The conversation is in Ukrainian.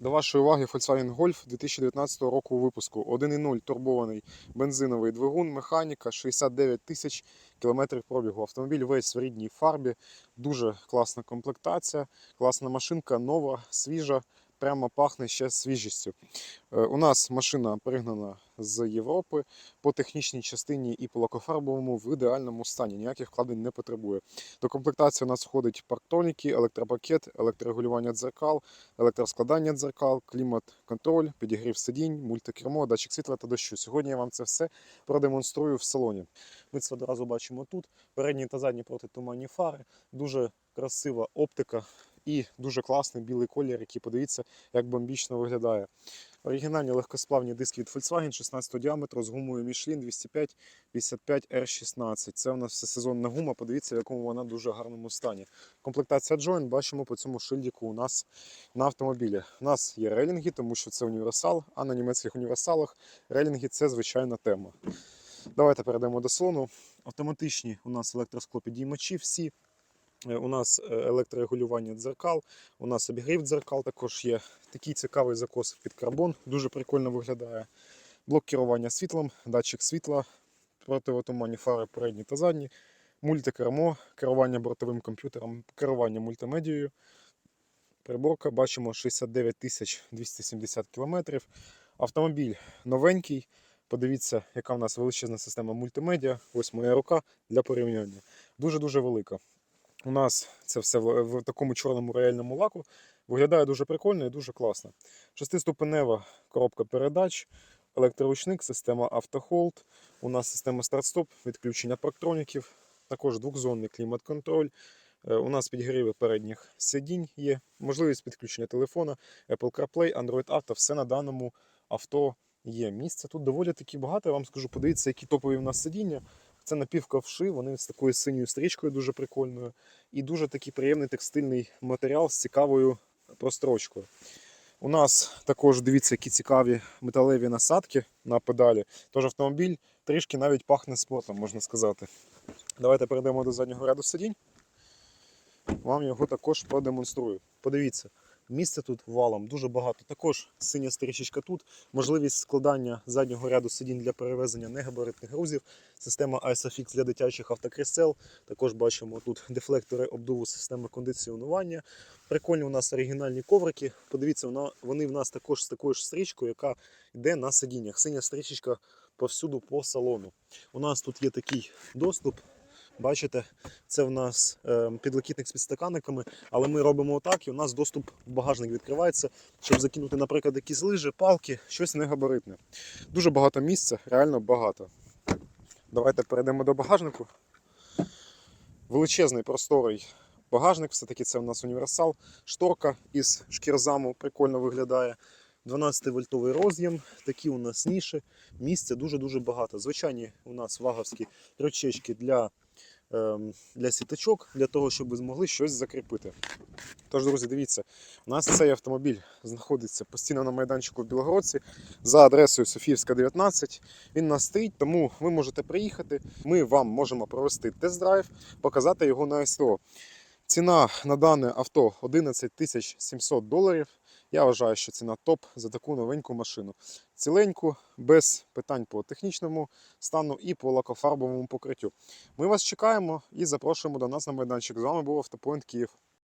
До вашої уваги Volkswagen Golf 2019 року випуску. 1.0 турбований бензиновий двигун, механіка, 69 тисяч кілометрів пробігу. Автомобіль весь в рідній фарбі, дуже класна комплектація, класна машинка, нова, свіжа, прямо пахне ще свіжістю. Е, У нас машина пригнана з Європи по технічній частині і по лакофарбовому в ідеальному стані. Ніяких вкладень не потребує. До комплектації у нас входить парктоніки, електропакет, електрорегулювання дзеркал, електроскладання дзеркал, клімат-контроль, підігрів сидінь, мультикермо, датчик світла та дощу. Сьогодні я вам це все продемонструю в салоні. Ми це одразу бачимо тут. Передні та задні протитуманні фари, дуже красива оптика і дуже класний білий колір, який подивіться, як бомбічно виглядає. Оригінальні легкосплавні диски від Volkswagen 16 діаметру з гумою Michelin 205 55 R16. Це у нас всесезонна гума. Подивіться, в якому вона дуже гарному стані. Комплектація Joint бачимо по цьому шильдику у нас на автомобілі. У нас є рейлінги, тому що це універсал, а на німецьких універсалах рейлінги це звичайна тема. Давайте перейдемо до салону. Автоматичні у нас електросклопідіймачі всі. Е, У нас е, електрорегулювання дзеркал, у нас обігрів дзеркал також є. Такий цікавий закос під карбон, дуже прикольно виглядає. Блок керування світлом, датчик світла, противотуманні фари передні та задні, мультикермо, керування бортовим комп'ютером, керування мультимедією. Приборка, бачимо 69 270 км. Автомобіль новенький. Подивіться, яка в нас величезна система мультимедіа. Ось моя рука для порівняння. Дуже-дуже велика. У нас це все в, такому чорному реальному лаку. Виглядає дуже прикольно і дуже класно. Шестиступенева коробка передач, електроручник, система автохолд. У нас система старт-стоп, відключення парктроніків, також двохзонний клімат-контроль. Е, У нас підігріви передніх сидінь є, можливість підключення телефона, Apple CarPlay, Android Auto, все на даному авто є. Місця тут доволі таки багато. Я вам скажу, подивіться, які топові в нас сидіння. Це напівковши, вони з такою синьою стрічкою дуже прикольною. І дуже такий приємний текстильний матеріал з цікавою прострочкою. У нас також дивіться, які цікаві металеві насадки на педалі. Тож автомобіль трішки навіть пахне спортом, можна сказати. Давайте перейдемо до заднього ряду сидінь. Вам його також продемонструю. Подивіться, місця тут валом дуже багато. Також синя стрічечка тут, можливість складання заднього ряду сидінь для перевезення негабаритних грузів, система ISOFIX для дитячих автокрісел. Також бачимо тут дефлектори обдуву системи кондиціонування. Прикольні у нас оригінальні коврики. Подивіться, вони в нас також з такою ж стрічкою, яка йде на сидіннях. Синя стрічечка повсюду по салону. У нас тут є такий доступ. Бачите, це в нас е, підлокітник з підстаканниками, але ми робимо отак, і у нас доступ в багажник відкривається, щоб закинути, наприклад, якісь лижі, палки, щось негабаритне. Дуже багато місця, реально багато. Давайте перейдемо до багажнику. Величезний просторий багажник, все-таки це у нас універсал. Шторка із шкірзаму прикольно виглядає. 12-вольтовий роз'єм, такі у нас ніші, місця дуже-дуже багато. Звичайні у нас ваговські ручечки для, для сіточок, для того, щоб ви змогли щось закріпити. Тож, друзі, дивіться, у нас цей автомобіль знаходиться постійно на майданчику в Білогородці за адресою Софіївська, 19. Він нас стоїть, тому ви можете приїхати. Ми вам можемо провести тест-драйв, показати його на СТО. Ціна на дане авто 11 700 доларів. Я вважаю, що ціна топ за таку новеньку машину. Ціленьку, без питань по технічному стану і по лакофарбовому покриттю. Ми вас чекаємо і запрошуємо до нас на майданчик. З вами був Автопоінт Київ.